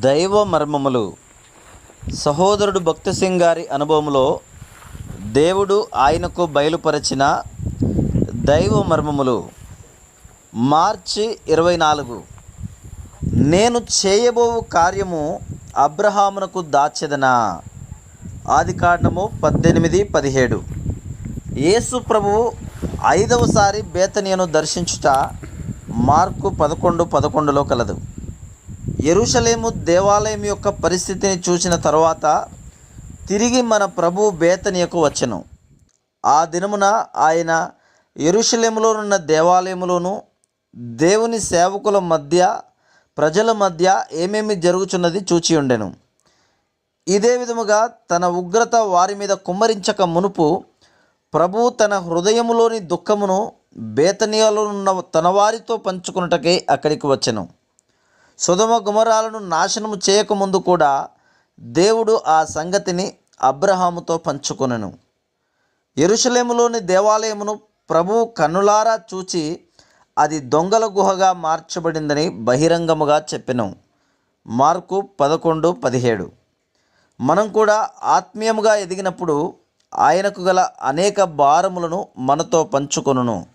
దైవ మర్మములు. సహోదరుడు భక్తి సింగ్ గారి అనుభవంలో దేవుడు ఆయనకు బయలుపరిచిన దైవ మర్మములు. మార్చి ఇరవై నాలుగు. నేను చేయబోవు కార్యము అబ్రహామునకు దాచెదనా? ఆది కాండము పద్దెనిమిది పదిహేడు. యేసు ప్రభువు ఐదవసారి బేతనియను దర్శించుట మార్కు పదకొండు పదకొండులో కలదు. ఎరుషలేము దేవాలయం యొక్క పరిస్థితిని చూసిన తర్వాత తిరిగి మన ప్రభు బేతనియకు వచ్చను. ఆ దినమున ఆయన ఎరుషలేములోనున్న దేవాలయములోను దేవుని సేవకుల మధ్య ప్రజల మధ్య ఏమేమి జరుగుచున్నది చూచి ఉండెను. ఇదే విధముగా తన ఉగ్రత వారి మీద కుమ్మరించక మునుపు ప్రభు తన హృదయములోని దుఃఖమును బేతనియలో ఉన్న తన వారితో పంచుకున్నటకే అక్కడికి వచ్చెను. సుధమ గుమరాలను నాశనము చేయకముందు కూడా దేవుడు ఆ సంగతిని అబ్రహాముతో పంచుకొనెను. ఎరుషలేములోని దేవాలయమును ప్రభువు కన్నులారా చూచి అది దొంగల గుహగా మార్చబడిందని బహిరంగముగా చెప్పిన. మార్కు పదకొండు పదిహేడు. మనం కూడా ఆత్మీయముగా ఎదిగినప్పుడు ఆయనకు గల అనేక భారములను మనతో పంచుకొనును.